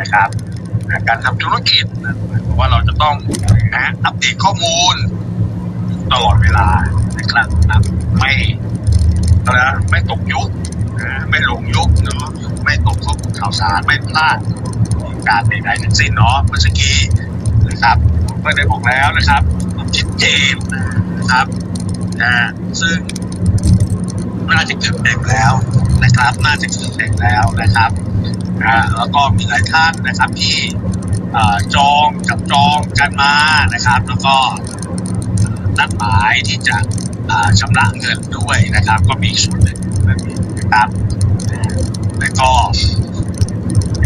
นะครับ การทำธุรกิจนะหมายว่าเราจะต้องนะอัปเดตข้อมูล ตลอดเวลานะครับนะไม่นะไม่ตกยุคไม่หลงยุคเนาะไม่ตกข้อมูลข่าวสารไม่พลาดการใดๆทั้งสิ้นเนาะเมื่อกี้นะครับก็ได้บอกแล้วนะครับชัดเจนนะครับนะซึ่งน่าจะเกิดเด็กแล้วนะครับ น่าจะเกิดเด็กแล้วนะครับ แล้วก็มีหลายท่านนะครับที่จองกับจองกันมานะครับ แล้วก็นัดหมายที่จะชำระเงินด้วยนะครับ ก็มีส่วนหนึ่งนะครับแล้วก็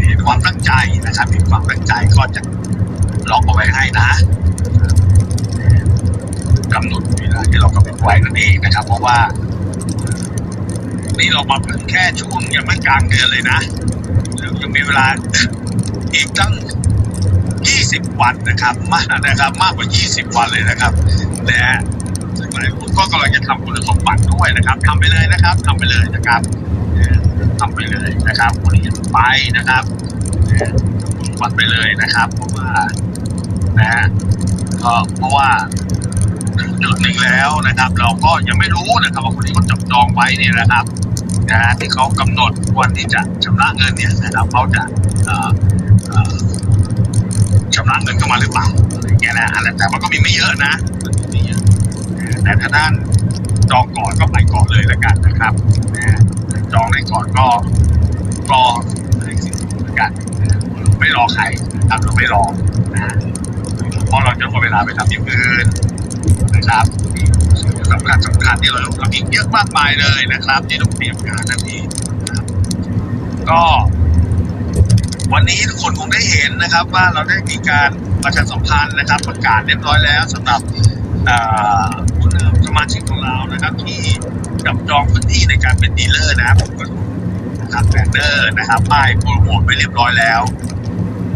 เห็นความตั้งใจนะครับมีความตั้งใจก็จะล็อกเอาไว้ให้นะกำหนดเวลาที่เรากำหนดไว้นั่นเองนะครับ เพราะว่า นี่เรามาเพิ่งแค่ช่วงยังไม่กลางเดือนเลยนะ ยังมีเวลาอีกตั้ง 20 วันนะครับ มากนะครับ มากกว่า 20 วันเลยนะครับนะฮะซึ่งหลายคนก็กำลังจะทำคุณสมบัติด้วยนะครับทำไปเลยนะครับทำไปเลยนะครับทำไปเลยนะครับคนนี้ไปนะครับคุณสมบัติไปเลยนะครับ เพราะว่านะก็เพราะว่าถึงจุดหนึ่งแล้วนะครับ เราก็ยังไม่รู้นะครับ ว่าคนที่เขาจับจองไว้เนี่ยนะครับ นะฮะที่เขากำหนดวันที่จะชำระเงินเนี่ยนะครับเขาจะเอ่อเอ่อชำระเงินเข้ามาหรือเปล่าอะไรอย่างเงี้ยนะแต่มันก็มีไม่เยอะนะมีเยอะแต่ถ้าท่านจองก่อนก็ไปก่อนเลยแล้วกันนะครับนะจองได้ก่อนก็รออะไรสิ่งแล้วกันไม่รอใครนะครับเราไม่รอนะเพราะเราจะหมดเวลาไปทำอย่างอื่นนะครับ สำคัญสำคัญที่เราต้องทำอีกเยอะมากมายเลยนะครับ ที่ต้องเตรียมงานนั่นเองนะครับก็ วันนี้ทุกคนคงได้เห็นนะครับ ว่าเราได้มีการประชาสัมพันธ์นะครับ ประกาศเรียบร้อยแล้วสำหรับผู้นำสมาชิกของเรานะครับ ที่จับจองพื้นที่ในการเป็นดีลเลอร์นะครับผมก็นะครับแบนเนอร์นะครับป้ายโปรโมทไปเรียบร้อยแล้ว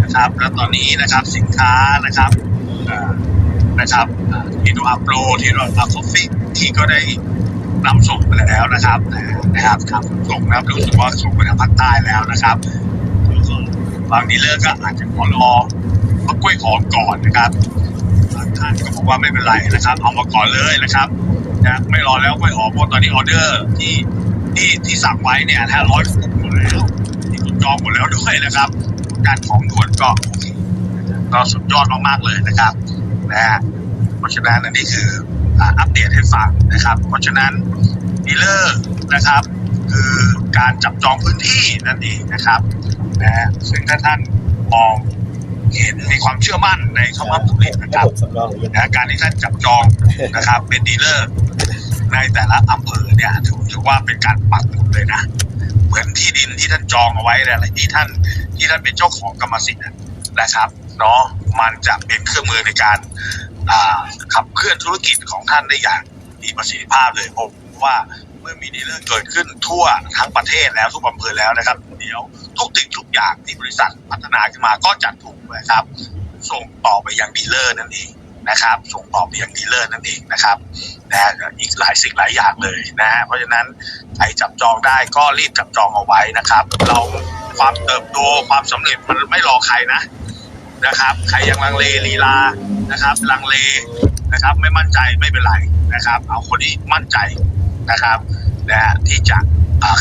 นะครับ แล้วตอนนี้นะครับสินค้านะครับ นะครับทีโนอัพโหลทีโนอัพคอฟฟี่ที่ก็ได้นำส่งไปแล้วนะครับนะครับทำส่งนะครับรู้สึกว่าส่งไปทางภาคใต้แล้วนะครับแล้วก็บางดีเลอร์ก็อาจจะขอรอมากล้วยหอมก่อนนะครับบางท่านก็บอกว่าไม่เป็นไรนะครับ เอามาก่อนเลยนะครับนะไม่รอแล้วกล้วยหอมเพราะตอนนี้ออเดอร์ที่ที่ที่สั่งไว้เนี่ยถ้าร้อยกหมดแล้วที่จองหมดแล้วด้วยนะครับ การของด่วนก็โอเคก็สุดยอดมากๆเลยนะครับ นะฮะเพราะฉะนั้นอันนี้คืออ่าอัปเดตให้ฟังนะครับ เพราะฉะนั้นดีลเลอร์นะครับ คือการจับจองพื้นที่นั่นเองนะครับนะฮะซึ่งถ้าท่านมองเห็นมีความเชื่อมั่นในคำว่าผลิตนะครับสำรองหรือยังนะการที่ท่านจับจองนะครับเป็นดีลเลอร์ในแต่ละอำเภอเนี่ยถือว่าเป็นการปักหมุดเลยนะ เหมือนที่ดินที่ท่านจองเอาไว้อะไรที่ท่านที่ท่านเป็นเจ้าของกรรมสิทธิ์อะนะครับเนาะ มันจะเป็นเครื่องมือในการขับเคลื่อนธุรกิจของท่านได้อย่างมีประสิทธิภาพเลยผมว่าเมื่อมีดีลเลอร์เกิดขึ้นทั่วทั้งประเทศแล้วทุกอำเภอแล้วนะครับ เดี๋ยวทุกสิ่งทุกอย่างที่บริษัทพัฒนาขึ้นมาก็จะถูกนะครับ ส่งต่อไปยังดีลเลอร์นั่นเองนะครับ ส่งต่อไปยังดีลเลอร์นั่นเองนะครับนะฮะอีกหลายสิ่งหลายอย่างเลยนะฮะเพราะฉะนั้นใครจับจองได้ก็รีบจับจองเอาไว้นะครับ เราความเติบโตความสำเร็จมันไม่รอใครนะ นะครับ ใครยังลังเลลีลานะครับ ลังเลนะครับ ไม่มั่นใจไม่เป็นไรนะครับ เอาคนที่มั่นใจนะครับนะฮะที่จะ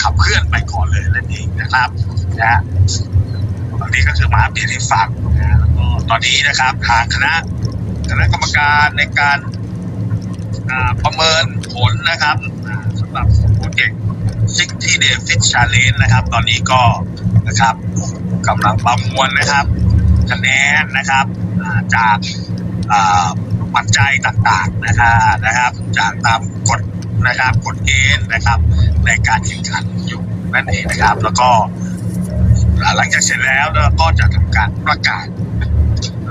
ขับเคลื่อนไปก่อนเลยนั่นเองนะครับนะฮะบางทีก็คือมาอัปเดตให้ฟังนะแล้วก็ตอนนี้นะครับทางคณะคณะกรรมการในการประเมินผลนะครับสำหรับโปรเจกต์ซิกที่เดฟิตชาเลนนะครับ ตอนนี้ก็นะครับกำลังประมวลนะครับ คะแนนนะครับจากปัจจัยต่างๆนะครับนะครับ จากตามกฎนะครับกฎเกณฑ์นะครับ ในการแข่งขันอยู่นั่นเองนะครับ แล้วก็หลังจากเสร็จแล้วเราก็จะทำการประกาศ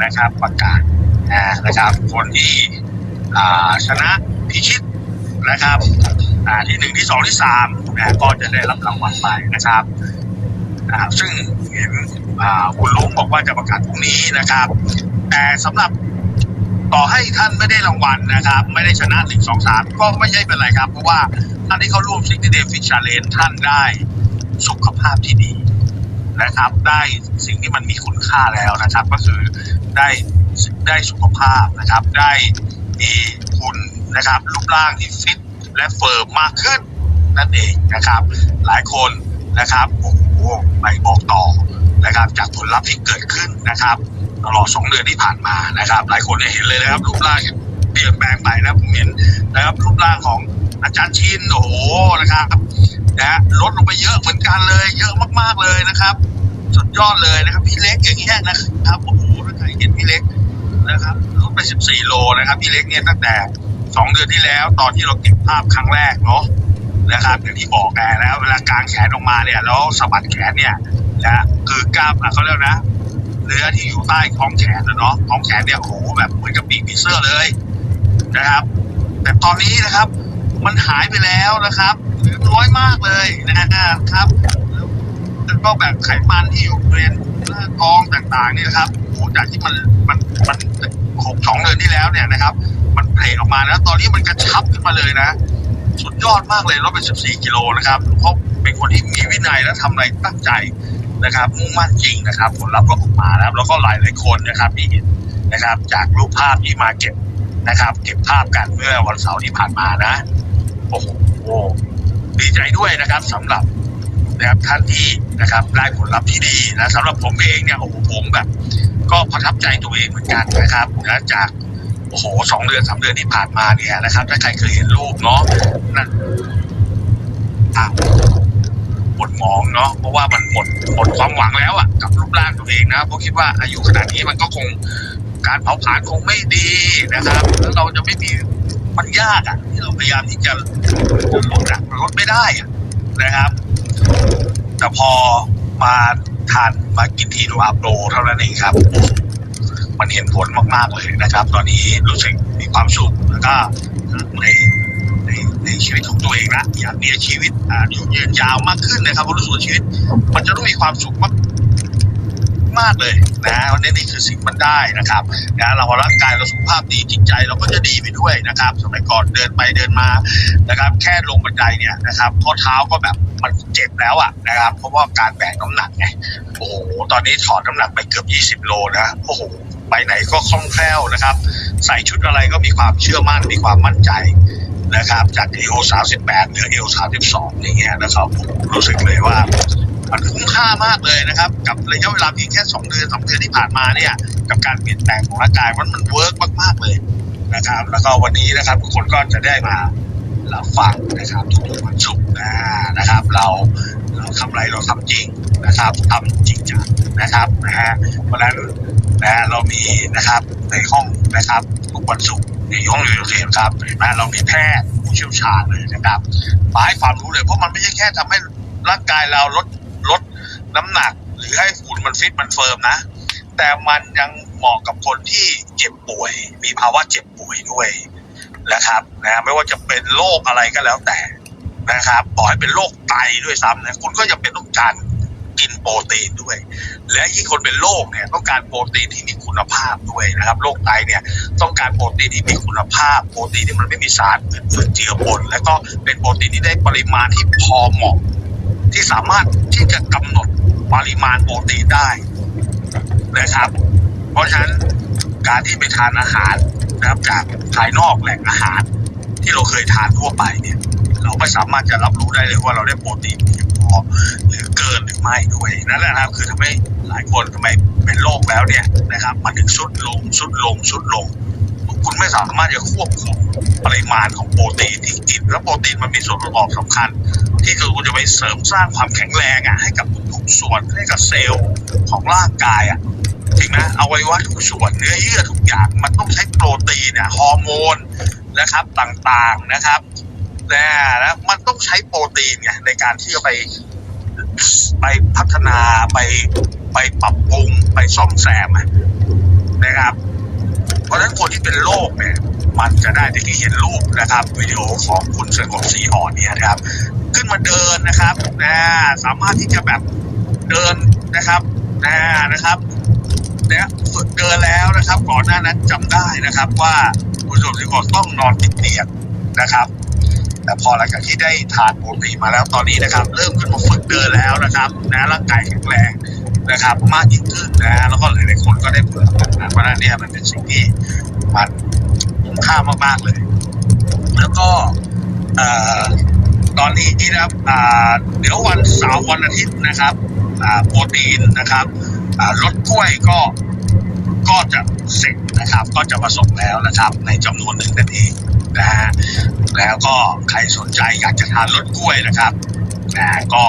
นะครับประกาศนะครับ คนที่ชนะพิชิตนะครับที่หนึ่งที่สองที่สามนะก็จะได้รับรางวัลไปนะครับ ซึ่งเห็นคุณลุงบอกว่าจะประกาศพรุ่งนี้นะครับ แต่สำหรับต่อให้ท่านไม่ได้รางวัลนะครับ ไม่ได้ชนะหนึ่งสองสามก็ไม่ใช่เป็นไรครับ เพราะว่าท่านที่เข้าร่วมซิกเดย์ฟิชชาเลนท่านได้สุขภาพที่ดีนะครับ ได้สิ่งที่มันมีคุณค่าแล้วนะครับ ก็คือได้ได้สุขภาพนะครับ ได้มีคุณนะครับรูปร่างที่ฟิตและเฟิร์มมากขึ้นนั่นเองนะครับ หลายคนนะครับโอ้ ไปบอกต่อนะครับ จากผลลัพธ์ที่เกิดขึ้นนะครับ ตลอดสองเดือนที่ผ่านมานะครับ หลายคนเนี่ยเห็นเลยนะครับ รูปร่างเปลี่ยนแปลงไปนะผมเห็นนะครับ รูปร่างของอาจารย์ชินโอ้โหนะครับนะลดลงไปเยอะเหมือนกันเลย เยอะมากๆเลยนะครับ สุดยอดเลยนะครับ พี่เล็กอย่างเงี้ยนะครับโอ้โหถ้าใครเห็นพี่เล็กนะครับลดไป 14 โลนะครับ พี่เล็กเนี่ยตั้งแต่ 2 เดือนที่แล้ว ตอนที่เราเก็บภาพครั้งแรกเนาะ นะครับอย่างที่บอกแกแล้วเวลากางแขนออกมาเนี่ยแล้วสะบัดแขนเนี่ยนะคือกล้ามเขาเรียกนะเนื้อที่อยู่ใต้ท้องแขนนะเนาะท้องแขนเนี่ยโอ้โหแบบเหมือนกับปีกผีเสื้อเลยนะครับ แต่ตอนนี้นะครับ มันหายไปแล้วนะครับหลือน้อยมากเลยนะครับแล้วก็แบบไขมันที่อยู่บริเวณหน้าท้องต่างๆนี่นะครับโอ้โหจากที่มันมันมันหกสองเดือนที่แล้วเนี่ยนะครับ มันเพลออกมาแล้ว ตอนนี้มันกระชับขึ้นมาเลยนะ สุดยอดมากเลยลดไป14 กิโลนะครับเพราะเป็นคนที่มีวินัยและทำอะไรตั้งใจนะครับมุ่งมั่นจริงนะครับ ผลลัพธ์ก็ออกมาแล้วแล้วก็หลายหลายคนนะครับที่เห็นนะครับ จากรูปภาพที่มาเก็บนะครับ เก็บภาพกันเมื่อวันเสาร์ที่ผ่านมานะโอ้โหดีใจด้วยนะครับสำหรับนะครับท่านที่นะครับได้ผลลัพธ์ที่ดีนะสำหรับผมเองเนี่ยโอ้โหผมแบบ ก็ประทับใจตัวเองเหมือนกันนะครับนะจาก อ้โหสองเดือนสามเดือนที่ผ่านมาเนี่ยนะครับ ถ้าใครเคยเห็นรูปเนาะนั่นอะหมดหมองเนาะเพราะว่ามันหมดหมดความหวังแล้วอะกับรูปร่างตัวเองนะเพราะคิดว่าอายุขนาดนี้มันก็คงการเผาผลาญคงไม่ดีนะครับแล้วเราจะไม่มีมันยากอะ ที่เราพยายามที่จะลดอะมันลดไม่ได้อะนะครับ แต่พอมาทานมากินทีดูอาโปรเท่านั้นเองครับ มันเห็นผลมากๆเลยนะครับ ตอนนี้รู้สึกมีความสุขแล้วก็ในในในชีวิตของตัวเองละอยากมีชีวิตอ่าอยู่ยืนยาวมากขึ้นนะครับเพราะรู้สึกว่าชีวิต มันจะต้องมีความสุขมากมากเลยนะวันนี้นี่คือสิ่งมันได้นะครับนะเราร่างกายเราสุขภาพดีจิตใจเราก็จะดีไปด้วยนะครับ สมัยก่อนเดินไปเดินมานะครับ แค่ลงบันไดเนี่ยนะครับข้อเท้าก็แบบมันเจ็บแล้วอะนะครับ เพราะว่าการแบกน้ำหนักไงโอ้โหตอนนี้ถอดน้ำหนักไปเกือบ 20 โลนะโอ้โห ไปไหนก็คล่องแคล่วนะครับ ใส่ชุดอะไรก็มีความเชื่อมั่นมีความมั่นใจนะครับ จากเอล38เหลือเอล32อย่างเงี้ยนะครับผมรู้สึกเลยว่า มันคุ้มค่ามากเลยนะครับ กับระยะเวลาเพียงแค่2เดือน2เดือนที่ผ่านมาเนี่ย กับการเปลี่ยนแปลงของร่างกายมันมันเวิร์กมากๆเลยนะครับ แล้วก็วันนี้นะครับทุกคนก็จะได้มารับฟังนะครับทุกวันศุกร์นะนะครับ เรา เราทำอะไรเราทำจริงนะครับทำจริงจังนะครับนะฮะเพราะฉะนั้นนะฮะเรามีนะครับในห้องนะครับทุกวันศุกร์ในห้องเรียนเรียนครับเห็นไหมเรามีแพทย์ผู้เชี่ยวชาญเลยนะครับหมาให้ความรู้เลยเพราะมันไม่ใช่แค่ทำให้ร่างกายเราลดลดน้ำหนัก หรือให้หุ่นมันฟิตมันเฟิร์มนะ แต่มันยังเหมาะกับคนที่เจ็บป่วย มีภาวะเจ็บป่วยด้วยนะครับนะไม่ว่าจะเป็นโรคอะไรก็แล้วแต่ นะครับบอกให้เป็นโรคไตด้วยซ้ำนะคุณก็ยังเป็นต้องการกินโปรตีนด้วย และยิ่งคนเป็นโรคเนี่ยต้องการโปรตีนที่มีคุณภาพด้วยนะครับโรคไตเนี่ยต้องการโปรตีนที่มีคุณภาพ โปรตีนที่มันไม่มีสารอื่นๆเจือปนแล้วก็เป็นโปรตีนที่ได้ปริมาณที่พอเหมาะ ที่สามารถที่จะกำหนดปริมาณโปรตีนได้นะครับ เพราะฉะนั้นการที่ไปทานอาหารนะครับจากภายนอกแหล่งอาหาร ที่เราเคยทานทั่วไปเนี่ย เราไม่สามารถจะรับรู้ได้เลยว่าเราได้โปรตีนเพียงพอหรือเกินหรือไม่ด้วยนั่นแหละครับคือทำให้หลายคนทำไมเป็นโรคแล้วเนี่ยนะครับ มันถึงสุดลงสุดลงสุดลง คุณไม่สามารถจะควบคุมปริมาณของโปรตีนที่กิน แล้วโปรตีนมันมีส่วนประกอบสำคัญ ที่คือคุณจะไปเสริมสร้างความแข็งแรงอะให้กับทุกๆส่วนให้กับเซลล์ของร่างกายอะจริงไหมเอาไว้ว่าทุกส่วนเนื้อเยื่อทุกอย่างมันต้องใช้โปรตีนเนี่ยฮอร์โมนนะครับต่างๆนะครับ นะแล้วมันต้องใช้โปรตีนไงในการที่จะไป ไปพัฒนาไปไปปรับปรุงไปซ่อมแซมนะครับ เพราะฉะนั้นคนที่เป็นโรคเนี่ยมันจะได้ที่เห็นรูปนะครับวิดีโอของคุณสงบสีอ่อนเนี่ยนะครับ ขึ้นมาเดินนะครับนะสามารถที่จะแบบเดินนะครับนะนะครับเนี่ยฝึกเดินแล้วนะครับ ก่อนหน้านั้นจำได้นะครับ ว่าคุณสมศรีก่อนต้องนอนติดเตียงนะครับ แต่พอหลังจากที่ได้ทานโปรตีนมาแล้วตอนนี้นะครับ เริ่มขึ้นมาฝึกเดินแล้วนะครับนะร่างกายแข็งแรงนะครับ มากยิ่งขึ้นนะแล้วก็หลายๆคนก็ได้ผลนะเพราะฉะนั้นเนี่ยมันเป็นสิ่งที่มันคุ้มค่ามากๆเลย แล้วก็ตอนนี้นะครับเดี๋ยววันเสาร์วันอาทิตย์นะครับโปรตีนนะครับรสกล้วยก็ก็จะเสร็จนะครับ ก็จะมาส่งแล้วนะครับ ในจำนวนหนึ่งนั่นเอง นะฮะแล้วก็ใครสนใจอยากจะทานรสกล้วยนะครับนะก็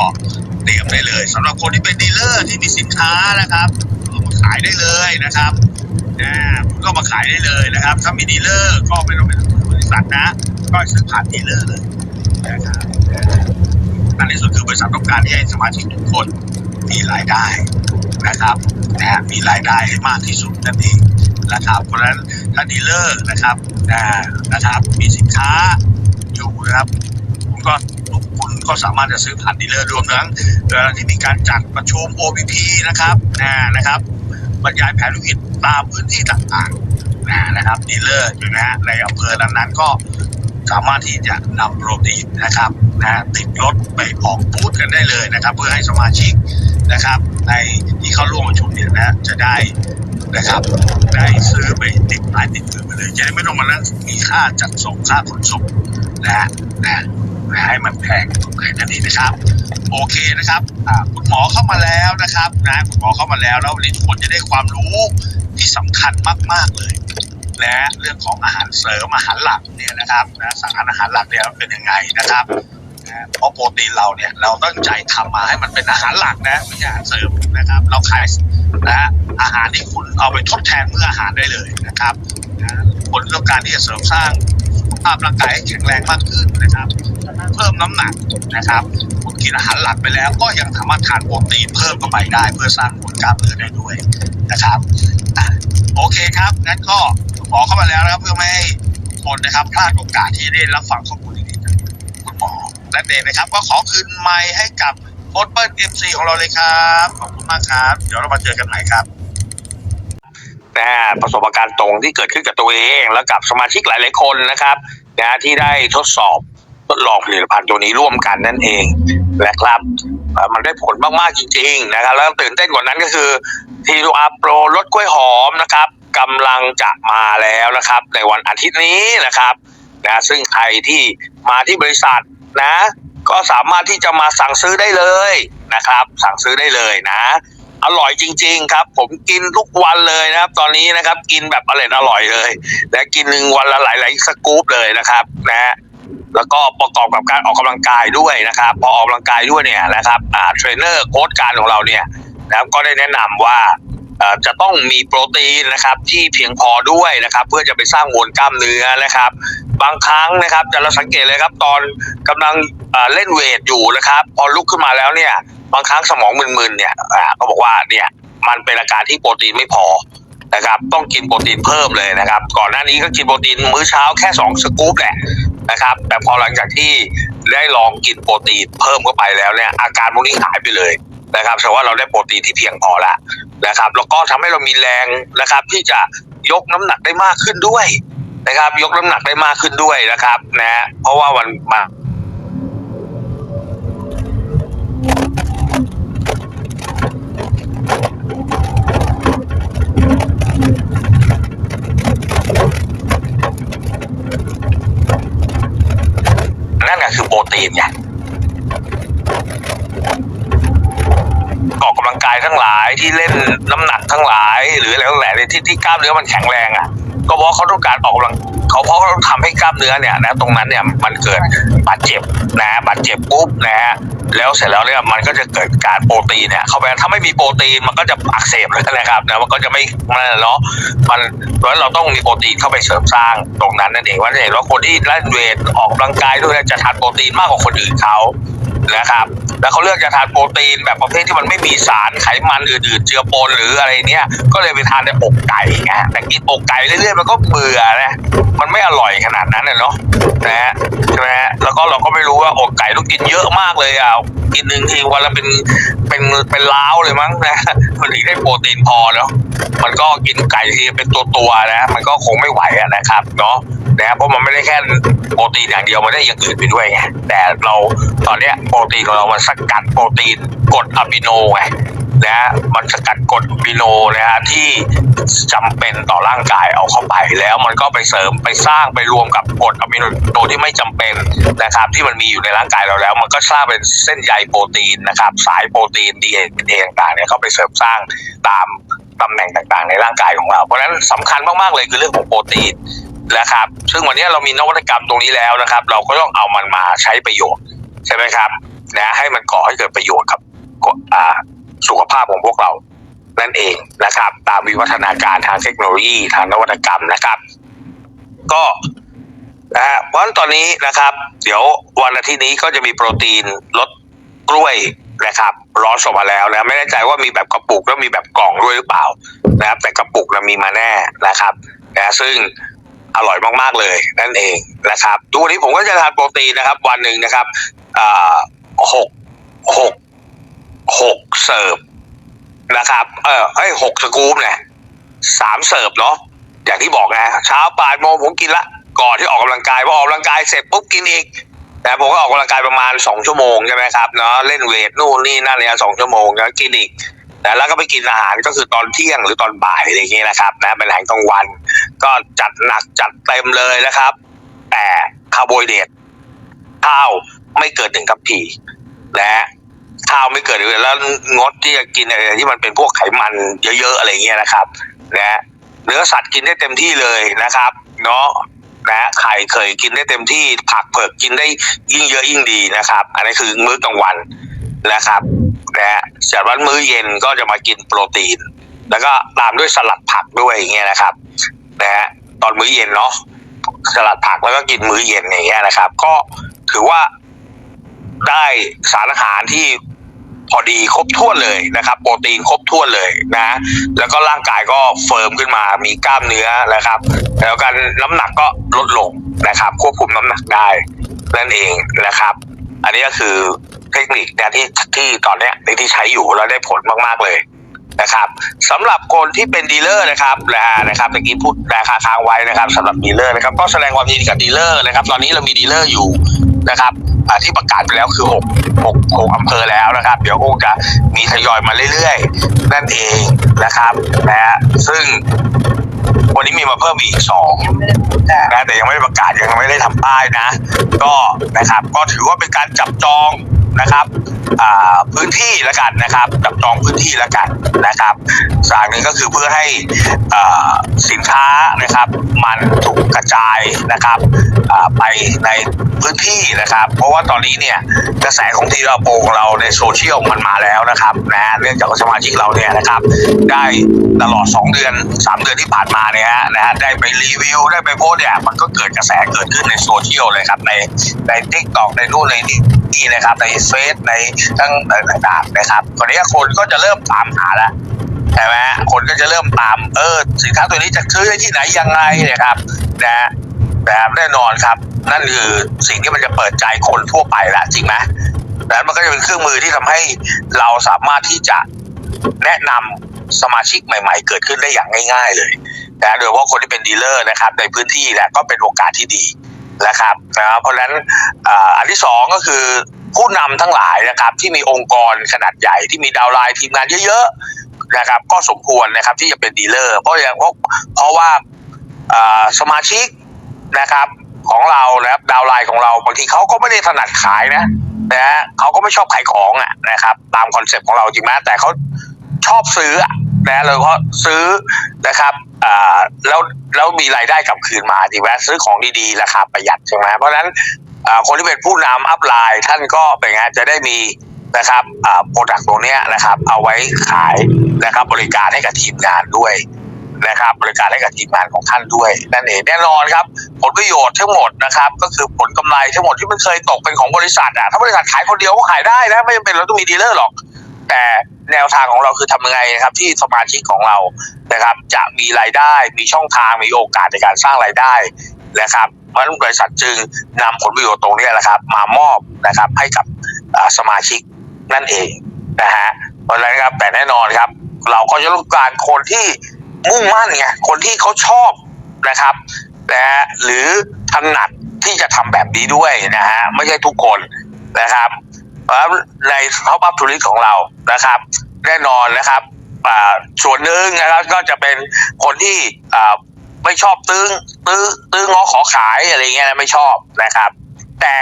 เตรียมได้เลยสำหรับคนที่เป็นดีลเลอร์ที่มีสินค้านะครับมาขายได้เลยนะครับนะคุณก็มาขายได้เลยนะครับ ถ้ามีดีลเลอร์ก็ไม่ต้องเป็นบริษัทนะ ก็ซื้อผ่านดีลเลอร์เลยนะครับอันที่สุดคือบริษัทต้องการที่ให้สมาชิกทุกคนมีรายได้นะครับนะมีรายได้ให้มากที่สุดนั่นเองนะครับเพราะฉะนั้นถ้าดีลเลอร์นะครับ นะนะครับ มีสินค้าอยู่นะครับคุณก็ทุกคนก็สามารถจะซื้อผ่านดีลเลอร์รวมทั้งเวลาที่มีการจัดประชุม OPP นะครับนะนะครับบรรยายแผนธุรกิจตามพื้นที่ต่างๆนะนะครับดีลเลอร์อยู่นะฮะในอำเภอนั้นๆก็สามารถที่จะนำโปรตีนนะครับนะติดรถไปออกบูธกันได้เลยนะครับ เพื่อให้สมาชิกนะครับ ในที่เข้าร่วมประชุมเนี่ยนะจะได้ นะครับ ได้ซื้อไปติดไม้ติดมือไปเลยจะได้ไม่ต้องมานั่งมีค่าจัดส่งค่าขนส่งนะฮะนะนะให้มันแพงตรงไหนนั่นเองนะครับ โอเคนะครับคุณหมอเข้ามาแล้วนะครับนะคุณหมอเข้ามาแล้วแล้ววันนี้ทุกคนจะได้ความรู้ที่สำคัญมาก ๆเลยและเรื่องของอาหารเสริมอาหารหลักเนี่ยนะครับนะสารอาหารหลักเนี่ยเป็นยังไงนะครับเพราะโปรตีนเราเนี่ยเราตั้งใจทำมาให้มันเป็นอาหารหลักนะไม่ใช่อาหารเสริมนะครับ เราขายนะ อาหารที่คุณเอาไปทดแทนเมื้ออาหารได้เลยนะครับนะคนต้องการที่จะเสริมสร้างสภาพร่างกายให้แข็งแรงมากขึ้นนะครับ เพิ่มน้ำหนักนะครับคุณกินอาหารหลักไปแล้ว ก็ยังสามารถทานโปรตีนเพิ่มเข้าไปได้ เพื่อสร้างมวลกล้ามเนื้อได้ด้วยนะครับโอเคครับงั้นก็หมอเข้ามาแล้วนะครับเพื่อไม่ให้คนนะครับพลาดโอกาสที่ได้รับฟังข้อมูลดีๆจากคุณหมอและเดนนะครับ ก็ขอคืนไมค์ให้กับโค้ชเปิลเอ็มซีของเราเลยครับ ขอบคุณมากครับ เดี๋ยวเรามาเจอกันใหม่ครับ นะฮะประสบการณ์ตรงที่เกิดขึ้นกับตัวเอง แล้วกับสมาชิกหลาย ๆ คนนะครับนะที่ได้ทดสอบทดลองผลิตภัณฑ์ตัวนี้ร่วมกันนั่นเองนะครับมันได้ผลมาก ๆ จริง ๆ นะครับ แล้วตื่นเต้นกว่านั้นก็คือทีดูอาโปรรสกล้วยหอมนะครับกำลังจะมาแล้วนะครับ ในวันอาทิตย์นี้นะครับนะซึ่งใครที่มาที่บริษัทนะ ก็สามารถที่จะมาสั่งซื้อได้เลยนะครับ สั่งซื้อได้เลยนะ อร่อยจริง ๆ ครับ ผมกินทุกวันเลยนะครับ ตอนนี้นะครับ กินแบบอร่อยอร่อยเลยและกินหนึ่งวันละหลายๆสกู๊ปเลยนะครับนะฮะแล้วก็ประกอบกับการออกกำลังกายด้วยนะครับ พอออกกำลังกายด้วยเนี่ยนะครับอ่าเทรนเนอร์โค้ชการของเราเนี่ยนะครับก็ได้แนะนำว่าจะต้องมีโปรตีนนะครับที่เพียงพอด้วยนะครับ เพื่อจะไปสร้างมวลกล้ามเนื้อนะครับ บางครั้งนะครับจะเราสังเกตเลยครับตอนกำลังเล่นเวทอยู่นะครับ พอลุกขึ้นมาแล้วเนี่ย บางครั้งสมองมึนๆเนี่ยอ่าก็บอกว่าเนี่ยมันเป็นอาการที่โปรตีนไม่พอนะครับต้องกินโปรตีนเพิ่มเลยนะครับ ก่อนหน้านี้ก็กินโปรตีนมื้อเช้าแค่สองสกู๊ปแหละนะครับ แต่พอหลังจากที่ได้ลองกินโปรตีนเพิ่มเข้าไปแล้วเนี่ยอาการพวกนี้หายไปเลยนะครับแสดงว่าเราได้โปรตีนที่เพียงพอละนะครับ แล้วก็ทำให้เรามีแรงนะครับ ที่จะยกน้ำหนักได้มากขึ้นด้วยนะครับ ยกน้ำหนักได้มากขึ้นด้วยนะครับนะเพราะว่าวันมา ทีมไงออกกำลังกายทั้งหลายที่เล่นน้ำหนักทั้งหลาย หรืออะไรทั้งหลายที่ที่กล้ามเนื้อมันแข็งแรงอะ ก็เพราะเขาต้องการออกกำลังเขาเพราะเขาทำให้กล้ามเนื้อเนี่ยนะตรงนั้นเนี่ยมันเกิดบาดเจ็บนะบาดเจ็บปุ๊บนะฮะ แล้วเสร็จแล้วเนี่ยมันก็จะเกิดการโปรตีนเนี่ยเข้าไปถ้าไม่มีโปรตีนมันก็จะอักเสบเลยนะครับนะมันก็จะไม่ไม่เนาะมันเพราะฉะนั้นเราต้องมีโปรตีนเข้าไปเสริมสร้างตรงนั้นนั่นเองว่าเห็นว่าคนที่เล่นเวทออกกำลังกายด้วยจะทานโปรตีนมากกว่าคนอื่นเขา นะครับ แล้วเขาเลือกจะทานโปรตีนแบบประเภทที่มันไม่มีสารไขมันอื่นๆ เจือปนหรืออะไรเนี้ยก็เลยไปทานในอกไก่ไงแต่กินอกไก่เรื่อยๆมันก็เบื่อนะมันไม่อร่อยขนาดนั้นเนาะนะฮะใช่ไหมฮะแล้วก็เราก็ไม่รู้ว่าอกไก่ต้องกินเยอะมากเลยอะกินหนึ่งทีวันละเป็นเป็นเป็นล้าวเลยมั้งนะมันถึงได้โปรตีนพอเนาะมันก็กินไก่ทีเป็นตัวๆนะ มันก็คงไม่ไหวอะนะครับเนาะ นะครับเพราะมันไม่ได้แค่โปรตีนอย่างเดียวมันได้อย่างอื่นไปด้วยไงแต่เราตอนเนี้ยโปรตีนของเรามันสกัดโปรตีนกรดอะมิโนไงนะฮะมันสกัดกรดอะมิโนนะฮะที่จำเป็นต่อร่างกายเอาเข้าไปแล้วมันก็ไปเสริมไปสร้างไปรวมกับกรดอะมิโนที่ไม่จำเป็นนะครับที่มันมีอยู่ในร่างกายเราแล้ว มันก็สร้างเป็นเส้นใยโปรตีนนะครับสายโปรตีนดีเอ็นเอต่างๆเนี่ยเข้าไปเสริมสร้างตามตำแหน่งต่างๆ ในร่างกายของเรา เพราะฉะนั้นสำคัญมากๆเลยคือเรื่องของโปรตีน นะครับ ซึ่งวันนี้เรามีนวัตกรรมตรงนี้แล้วนะครับ เราก็ต้องเอามันมาใช้ประโยชน์ใช่ไหมครับนะให้มันก่อให้เกิดประโยชน์กับสุขภาพของพวกเรานั่นเองนะครับ ตามวิวัฒนาการทางเทคโนโลยีทางนวัตกรรมนะครับ ก็นะฮะเพราะตอนนี้นะครับ เดี๋ยววันอาทิตย์นี้ก็จะมีโปรตีนลดกล้วยนะครับร้อนสดมาแล้วนะไม่แน่ใจว่ามีแบบกระปุกแล้วมีแบบกล่องด้วยหรือเปล่านะครับ แต่กระปุกนะมีมาแน่นะครับนะซึ่ง อร่อยมากๆเลยนั่นเองนะครับทุกวันนี้ผมก็จะทานโปรตีนนะครับ วันหนึ่งนะครับหกหกหกเสิร์ฟนะครับ เออไอ้หกสกู๊ปเนี่ยสามเสิร์ฟเนาะอย่างที่บอกไงเช้าบ่ายโมงผมกินละก่อนที่ออกกำลังกายพอออกกำลังกายเสร็จปุ๊บกินอีก แต่ผมก็ออกกำลังกายประมาณสองชั่วโมงใช่ไหมครับเนาะเล่นเวทนู่นนี่นั่นเนี่ยสองชั่วโมงแล้วกินอีก นะแล้วก็ไปกินอาหารก็คือตอนเที่ยงหรือตอนบ่ายอะไรอย่างเงี้ยนะครับนะเป็นอาหารกลางวัน ก็จัดหนักจัดเต็มเลยนะครับ แต่คาร์โบไฮเดรตข้าวไม่เกินหนึ่งทัพพีและข้าวไม่เกินหนึ่งแล้วงดที่จะกินอะไรที่มันเป็นพวกไขมันเยอะๆอะไรเงี้ยนะครับนะเนื้อสัตว์กินได้เต็มที่เลยนะครับ เนาะนะไข่เคยกินได้เต็มที่ผักเผือกกินได้ยิ่งเยอะยิ่งดีนะครับ อันนี้คือมื้อกลางวัน นะครับนะจากวันมื้อเย็นก็จะมากินโปรตีน แล้วก็ตามด้วยสลัดผักด้วยอย่างเงี้ยนะครับนะฮะตอนมื้อเย็นเนาะสลัดผักแล้วก็กินมื้อเย็นอย่างเงี้ยนะครับ ก็ถือว่าได้สารอาหารที่พอดีครบถ้วนเลยนะครับ โปรตีนครบถ้วนเลยนะ แล้วก็ร่างกายก็เฟิร์มขึ้นมามีกล้ามเนื้อนะครับ แล้วกันน้ำหนักก็ลดลงนะครับ ควบคุมน้ำหนักได้นั่นเองนะครับ อันนี้ก็คือ เทคนิคเนี่ยที่ที่ตอนเนี้ยที่ใช้อยู่แล้วได้ผลมากๆเลยนะครับสำหรับคนที่เป็นดีลเลอร์นะครับนะฮะนะครับเมื่อกี้พูดราคาค้างไว้นะครับสำหรับดีลเลอร์นะครับก็แสดงความยินดีกับดีลเลอร์นะครับ ตอนนี้เรามีดีลเลอร์อยู่นะครับที่ประกาศไปแล้วคือ6 6 6อำเภอแล้วนะครับ เดี๋ยวคงจะมีทยอยมาเรื่อยๆ นั่นเองนะครับนะฮะซึ่งวันนี้มีมาเพิ่มอีกสองนะแต่ยังไม่ได้ประกาศยังไม่ได้ทำป้ายนะ ก็นะครับก็ถือว่าเป็นการจับจอง นะครับพื้นที่ละกันนะครับจับจองพื้นที่ละกันนะครับสางนึ่งก็คือเพื่อให้สินค้านะครับ มันถูกกระจายนะครับไปใน พื้นที่นะครับ เพราะว่าตอนนี้เนี่ยกระแสของทีราโปของเราในโซเชียลมันมาแล้วนะครับนะเนื่องจากสมาชิกเราเนี่ยนะครับ ได้ตลอด 2 เดือน 3 เดือนที่ผ่านมาเนี่ยฮะนะฮะได้ไปรีวิวได้ไปโพสเนี่ยมันก็เกิดกระแสเกิดขึ้นในโซเชียลเลยครับในในทิกตอกในนู่นในนี่นี่นะครับในเฟซในทั้งต่างๆนะครับตอนนี้คนก็จะเริ่มตามหาแล้วใช่ไหมคนก็จะเริ่มตาม เออ สินค้าตัวนี้จะซื้อได้ที่ไหนยังไงเนี่ยครับ นะ ฮะแบบแน่นอนครับ นั่นคือสิ่งที่มันจะเปิดใจคนทั่วไปละจริงไหมแล้วมันก็จะเป็นเครื่องมือที่ทำให้เราสามารถที่จะแนะนำสมาชิกใหม่ ๆ เกิดขึ้นได้อย่างง่าย ๆ เลยนะโดยเฉพาะคนที่เป็นดีลเลอร์นะครับ ในพื้นที่แหละก็เป็นโอกาสที่ดีนะครับนะเพราะฉะนั้นอันที่สองก็คือผู้นำทั้งหลายนะครับ ที่มีองค์กรขนาดใหญ่ที่มีดาวไลน์ทีมงานเยอะๆนะครับ ก็สมควรนะครับที่จะเป็นดีลเลอร์เพราะอย่างเพราะว่าสมาชิก นะครับ ของเรานะครับดาวไลน์ของเราบางทีเขาก็ไม่ได้ถนัดขายนะนะฮะเขาก็ไม่ชอบขายของอะนะครับ ตามคอนเซปต์ของเราจริงไหมแต่เขาชอบซื้อนะเลยเพราะซื้อนะครับอ่าแล้วแล้วมีรายได้กลับคืนมาดีไหมซื้อของดีๆราคาประหยัดใช่ไหมเพราะฉะนั้นอ่าคนที่เป็นผู้นำอัพไลน์ท่านก็เป็นไงจะได้มีนะครับอ่าโปรดักต์ตรงนี้นะครับ เอาไว้ขายนะครับบริการให้กับทีมงานด้วย นะครับบริการให้กับทีมงานของท่านด้วยนั่นเองแน่นอนครับ ผลประโยชน์ทั้งหมดนะครับ ก็คือผลกำไรทั้งหมดที่มันเคยตกเป็นของบริษัทอะถ้าบริษัทขายคนเดียวก็ขายได้นะไม่จำเป็นเราต้องมีดีลเลอร์หรอก แต่แนวทางของเราคือทำยังไงครับที่สมาชิกของเรานะครับ จะมีรายได้มีช่องทางมีโอกาสในการสร้างรายได้นะครับเพราะนั้นบริษัทจึงนำผลประโยชน์ตรงนี้แหละครับ มามอบนะครับให้กับสมาชิกนั่นเองนะฮะเพราะฉะนั้นครับแต่แน่นอนครับ เราก็จะต้องการคนที่ มุ่งมั่นไงคนที่เขาชอบนะครับนะฮะหรือถนัดที่จะทำแบบนี้ด้วยนะฮะไม่ใช่ทุกคนนะครับเพราะฉะนั้นในท็อปอัพทูริสของเรานะครับ แน่นอนนะครับอ่าส่วนหนึ่งนะครับก็จะเป็นคนที่อ่าไม่ชอบตื้อตื้อตื้องอขอขายอะไรเงี้ยไม่ชอบนะครับ แต่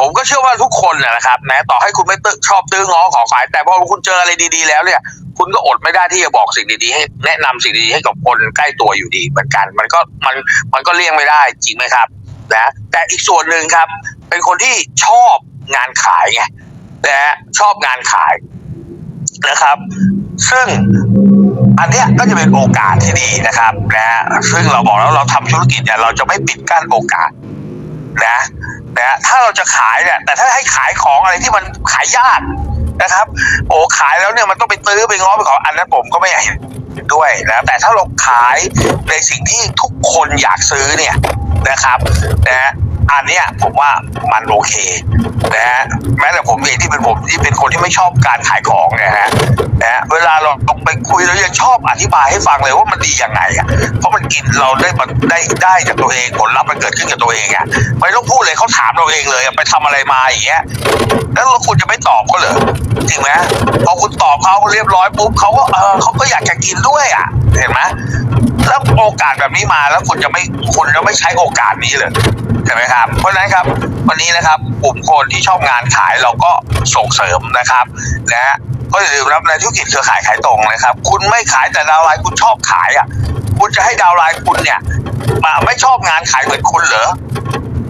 ผมก็เชื่อว่าทุกคนนะนะครับนะต่อให้คุณไม่ตื้อชอบตื้องอขอขาย แต่พอคุณเจออะไรดีๆแล้วเนี่ย คุณก็อดไม่ได้ที่จะบอกสิ่งดีๆให้แนะนำสิ่งดีๆให้กับคนใกล้ตัวอยู่ดีเหมือนกัน มันก็มันมันก็เลี่ยงไม่ได้จริงไหมครับนะแต่อีกส่วนหนึ่งครับ เป็นคนที่ชอบงานขายไงนะชอบงานขายนะครับ ซึ่งอันเนี้ยก็จะเป็นโอกาสที่ดีนะครับนะฮะซึ่งเราบอกแล้วเราทำธุรกิจเนี่ยเราจะไม่ปิดกั้นโอกาสนะ นะถ้าเราจะขายเนี่ยแต่ถ้าให้ขายของอะไรที่มันขายยากนะครับ โอ้ขายแล้วเนี่ยมันต้องไปตื้อไปง้อไปขออันนั้นผมก็ไม่เห็นด้วยนะแต่ถ้าเราขายในสิ่งที่ทุกคนอยากซื้อเนี่ยนะครับนะ อันเนี้ยผมว่ามันโอเคนะฮะแม้แต่ผมเองที่เป็นผมที่เป็นคนที่ไม่ชอบการขายของเนี่ยฮะนะเวลาเราลงไปคุยเรายังชอบอธิบายให้ฟังเลยว่ามันดียังไงอะเพราะมันกินเราได้มันได้ได้จากตัวเองผลลัพธ์มันเกิดขึ้นกับตัวเองอะไม่ต้องพูดเลยเขาถามเราเองเลยไปทำอะไรมาอย่างเงี้ยแล้วคุณจะไม่ตอบเขาเหรอจริงไหมพอคุณตอบเขาเรียบร้อยปุ๊บเขาก็เออเขาก็อยากจะกินด้วยอะเห็นไหมแล้วโอกาสแบบนี้มาแล้วคุณจะไม่คุณจะไม่ใช้โอกาสนี้เลย ใช่ไหมครับ เพราะฉะนั้นครับวันนี้นะครับกลุ่มคนที่ชอบงานขายเราก็ส่งเสริมนะครับนะฮะก็อย่าลืมรับในธุรกิจเครือข่ายขายตรงนะครับ คุณไม่ขายแต่ดาวไลน์คุณชอบขายอะ คุณจะให้ดาวไลน์คุณเนี่ยมาไม่ชอบงานขายเหมือนคุณเหรอ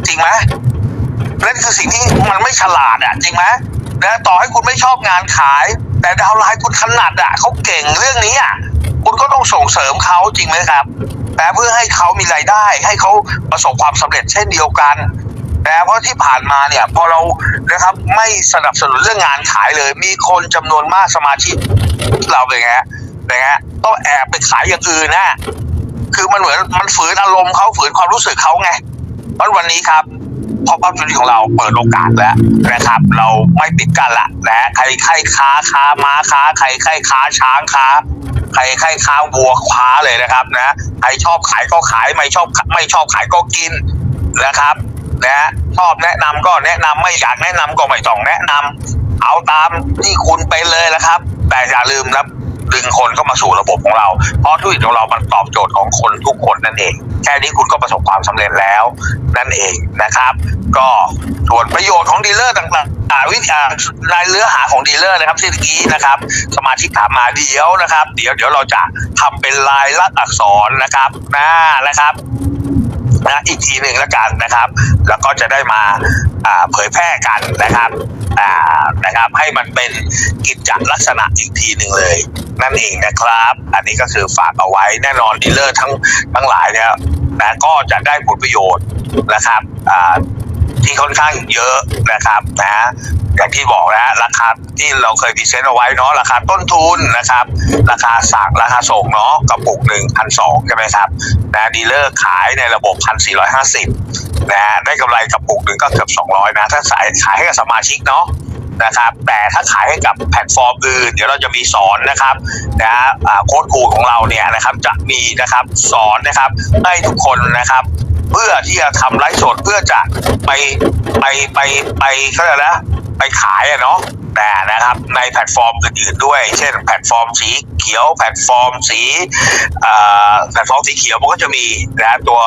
จริงไหมนั่นคือสิ่งที่มันไม่ฉลาดอะ จริงไหมนะต่อให้คุณไม่ชอบงานขาย แต่ดาวไลน์คุณถนัดอะเขาเก่งเรื่องนี้อะคุณก็ต้องส่งเสริมเขาจริงไหมครับ แต่เพื่อให้เขามีรายได้ ให้เขาประสบความสำเร็จเช่นเดียวกันแต่เพราะที่ผ่านมาเนี่ยพอเรานะครับไม่สนับสนุนเรื่องงานขายเลย มีคนจำนวนมากสมาชิกเราเป็นไงฮะเป็นไงฮะต้องแอบไปขายอย่างอื่นนะคือมันเหมือนมันฝืนอารมณ์เขาฝืนความรู้สึกเขาไงเพราะวันนี้ครับพอปั๊บจุดของเราเปิดโอกาสแล้วนะครับ เราไม่ปิดกันละนะใครใครค้าค้าม้าค้า ใครใครค้าช้างค้า ใครใครค้าวัวค้าเลยนะครับนะใครชอบขายก็ขายไม่ชอบไม่ชอบขายก็กินนะครับนะชอบแนะนำก็แนะนำไม่อยากแนะนำก็ไม่ต้องแนะนำเอาตามที่คุณไปเลยนะครับ แต่อย่าลืมนะ ดึงคนเข้ามาสู่ระบบของเรา เพราะธุรกิจของเรามันตอบโจทย์ของคนทุกคนนั่นเอง แค่นี้คุณก็ประสบความสำเร็จแล้วนั่นเองนะครับ ก็ส่วนประโยชน์ของดีลเลอร์ต่างๆาวิธีอ่าในเนื้อหาของดีลเลอร์นะครับที่เมื่อกี้นะครับ สมาชิกถามมาเดี๋ยวนะครับ เดี๋ยวเดี๋ยวเราจะทำเป็นลายลักษณ์อักษรนะครับนะนะครับ นะอีกทีหนึ่งแล้วกันนะครับ แล้วก็จะได้มาเผยแพร่กันนะครับนะครับ ให้มันเป็นกิจจลักษณะอีกทีหนึ่งเลย นั่นเองนะครับ อันนี้ก็คือฝากเอาไว้แน่นอนดีลเลอร์ทั้งทั้งหลายเนี่ยนะก็จะได้ผลประโยชน์นะครับ ที่ค่อนข้างเยอะนะครับนะอย่างที่บอกนะราคาที่เราเคยพรีเซนเอาไว้เนาะราคาต้นทุนนะครับ ราคาสั่งราคาส่งเนาะกระปุกหนึ่งพันสองใช่ไหมครับนะดีลเลอร์ขายในระบบพันสี่ร้อยห้าสิบนะได้กำไรกระปุกหนึ่งก็เกือบสองร้อยนะถ้าสายขายให้กับสมาชิกเนาะ นะครับแต่ถ้าขายให้กับแพลตฟอร์มอื่น เดี๋ยวเราจะมีสอนนะครับนะโค้ดคูของเราเนี่ยนะครับจะมีนะครับสอนนะครับให้ทุกคนนะครับเพื่อที่จะทำไลฟ์สดเพื่อจะไปไปไปไปเขาเรียกนะไปขายอะเนาะ แต่นะครับในแพลตฟอร์มอื่นๆด้วย เช่นแพลตฟอร์มสีเขียวแพลตฟอร์มสีแพลตฟอร์มสีเขียวมันก็จะมีนะตัว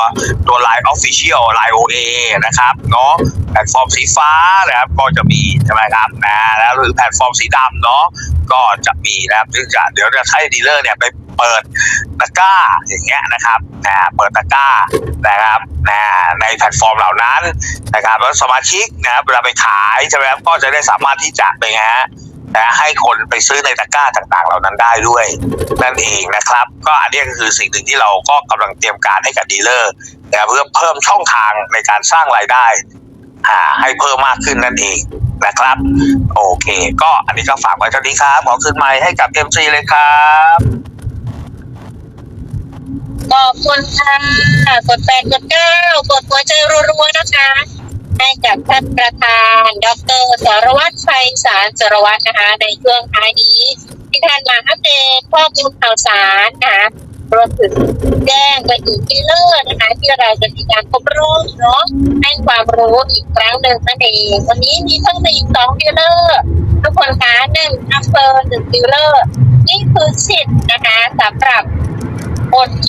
ตัว Line Official Line OA นะครับเนาะแพลตฟอร์มสีฟ้านะครับก็จะมีใช่ไหมครับนะแล้วหรือแพลตฟอร์มสีดำเนาะก็จะมีนะครับซึ่งจะเดี๋ยวจะให้ดีลเลอร์เนี่ยไปเปิดตะกร้าอย่างเงี้ยนะครับนะเปิดตะกร้านะครับนะในแพลตฟอร์มเหล่านั้นนะครับแล้วสมาชิกนะครับเวลาไปขายใช่ไหมครับก็จะได้สามารถที่จะไปนฮะนะให้คนไปซื้อในตะกร้าต่างๆ เหล่านั้นได้ด้วยนั่นเองนะครับ ก็อันนี้ก็คือสิ่งหนึ่งที่เราก็กำลังเตรียมการให้กับดีลเลอร์นะเพื่อเพิ่มช่องทางในการสร้างรายได้อ่าให้เพิ่มมากขึ้นนั่นเองนะครับ โอเค ก็อันนี้ก็ฝากไว้เท่านี้ครับ ขอขึ้นไมค์ให้กับ MC เลยครับ ขอบคุณค่ะกดแปดกดเก้ากดหัวใจรัวๆนะคะ ให้กับท่านประธาน ดรสารวัตรชัยสารสารวัตรนะคะ ในช่วงท้ายนี้ที่ท่านมาอัปเดตข้อมูลข่าวสารนะคะรวมถึงแจ้งไปถึงดีลเลอร์นะคะที่เราจะมีการอบรมเนาะให้ความรู้อีกครั้งหนึ่งนั่นเองวันนี้มีเพิ่มไปอีกสองดีลเลอร์ทุกคนคะหนึ่งอำเภอหนึ่งดีลเลอร์นี่คือสิทธิ์นะคะสำหรับ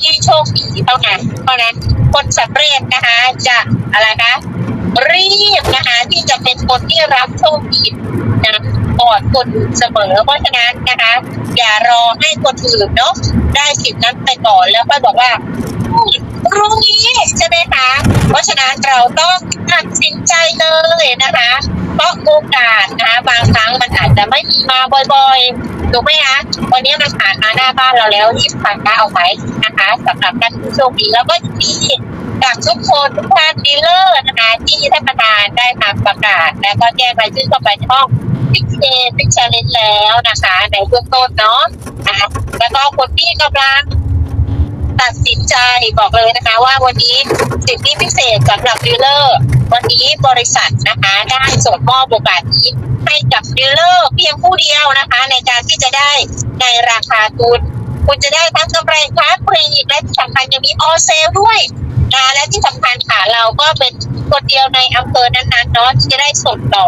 ที่โชคดีเท่านั้น เพราะนั้นคนสำเร็จนะคะจะอะไรคะรีบนะคะที่จะเป็นคนที่รับโชคดีนะก่อนคนอื่นเสมอ เพราะฉะนั้นนะคะอย่ารอให้คนอื่นเนาะได้สิทธิ์นั้นไปก่อนแล้วก็บอกว่ารู้งี้ใช่ไหมคะเพราะฉะนั้นเราต้องตัดสินใจเลยนะคะเพราะโอกาสนะคะบางครั้งมันอาจจะไม่มีมาบ่อยๆ ถูกไหมคะวันนี้มันผ่านมาหน้าบ้านเราแล้วรีบผ่านมาเอาไว้นะคะสำหรับท่านผู้โชคดีแล้วก็ดีกับทุกคนทุกท่านดีเลอร์นะคะที่ท่านประธานได้ทำประกาศ แล้วก็แจ้งรายชื่อเข้าไปในห้องพิกเจพิกชาเลนแล้วนะคะ ในเบื้องต้นเนาะนะคะแล้วก็คนที่กำลัง ตัดสินใจบอกเลยนะคะว่าวันนี้สิทธิพิเศษสำหรับดีลเลอร์ วันนี้บริษัทนะคะได้ส่งมอบโอกาสนี้ให้กับดีลเลอร์เพียงผู้เดียวนะคะ ในการที่จะได้ในราคาทุนคุณจะได้ทั้งกำไรค้าปลีกและที่สำคัญยังมีออเซลด้วยนะและที่สำคัญค่ะเราก็เป็นคนเดียวในอำเภอนั้นๆเนาะที่จะได้ส่งต่อ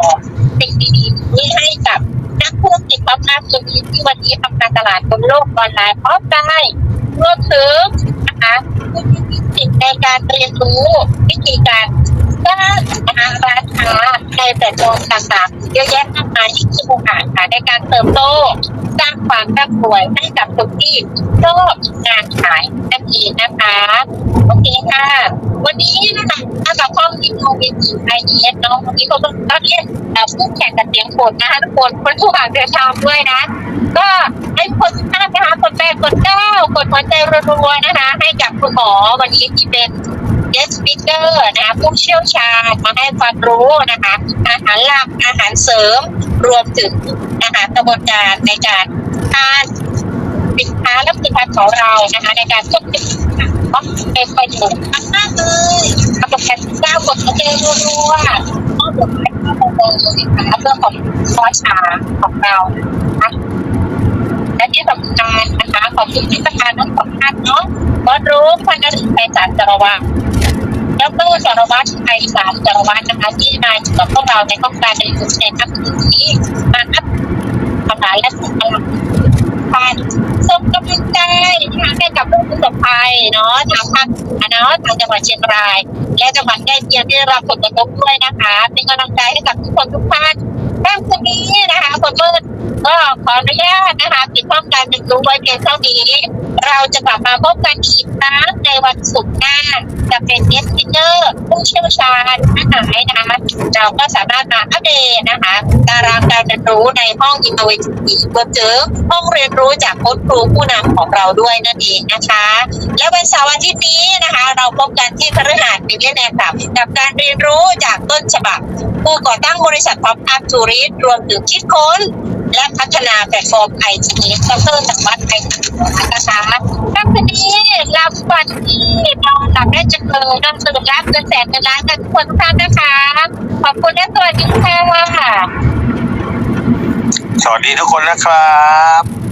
สิ่งดีๆนี้ให้กับนักธุรกิจป๊อปอัพตัวนี้ที่วันนี้ทำการตลาดบนโลกออนไลน์ออฟไลน์ รวมถึงนะคะผู้ที่มีสิทธิในการเรียนรู้วิธีการสร้างนะคะร้านค้าในแตฟอร์ต่างๆเยอะแยะมากมายที่มีโอกาสค่ะในการเติบโตสร้างความร่ำรวยให้กับคนที่ชอบงานขายนั่นเองนะคะโอเคค่ะวันนี้นะคะถ้ากับห้องอินโนเวทีไอเอสเนาะวันนี้ก็ต้องต้องเรียกเอ่อผู้แข่งกันเสียงโผลนะคะทุกคนคนผู้อ่านเดินทางด้วยนะ ก็ หัวใจรัวๆนะคะ ให้กับคุณหมอวันนี้ที่เป็น guest speaker นะคะผู้เชี่ยวชาญมาให้ความรู้นะคะ อาหารหลักอาหารเสริมรวมถึงนะคะกระบวนการในการทานสินค้าและผลิตภัณฑ์ของเรานะคะ ในการควบคุมเป็นประโยชน์มากเลยกดแปดเก้ากดหัวใจรัวๆก็กดไปข้อมูลนะคะเรื่องของคอชาของเรานะและที่สำคัญ ขอบคุณที่ประธานทั้งสองท่านเนาะบอสรู้พันธุ์ไปสารจารวัตแล้วก็สารวัตรไทยสารจารวัตนะคะที่มาอยู่กับพวกเราในโครงการในยุคในค่ำคืนนี้มาอัพทำลายและส่งกำลังใจส่งกำลังใจนะคะให้กับผู้ประสบภัยเนาะทางภาคอเนาะทางจังหวัดเชียงราย และจังหวัดใกล้เคียงที่ได้รับผลกระทบด้วยนะคะเป็นกำลังใจให้กับทุกคนทุกท่าน ค่ำคืนนี้นะคะคนเมื่อก็ขออนุญาตนะคะปิดช่องการเรียนรู้ไว้เพียงเท่านี้ เราจะกลับมาพบกันอีกครั้งในวันศุกร์หน้าจะเป็นเนสติเนอร์ผู้เชี่ยวชาญท่านไหนนะคะเราก็สามารถมาอัปเดตนะคะตารางการเรียนรู้ในห้องอินโนเวทีฟรวมถึงห้องเรียนรู้จากโค้ชครูผู้นำของเราด้วยนั่นเองนะคะ และวันเสาร์อาทิตย์นี้นะคะ เราพบกันที่พฤหัสในเรื่องแนวกับกับการเรียนรู้จากต้นฉบับผู้ก่อตั้งบริษัทพ o อ up ทูริสรวมถึงคิดค้น และพัฒนาแพลตฟอร์มไอทีดรจากวัฒน์ไอทีนะคะครับวันนี้รับวันที่นอนหลับได้จังเลยนอนสนุกรับเงินแสนเงินล้านกันทุกคนทุกท่านนะคะ ขอบคุณและสวัสดีค่ะสวัสดีทุกคนนะครับ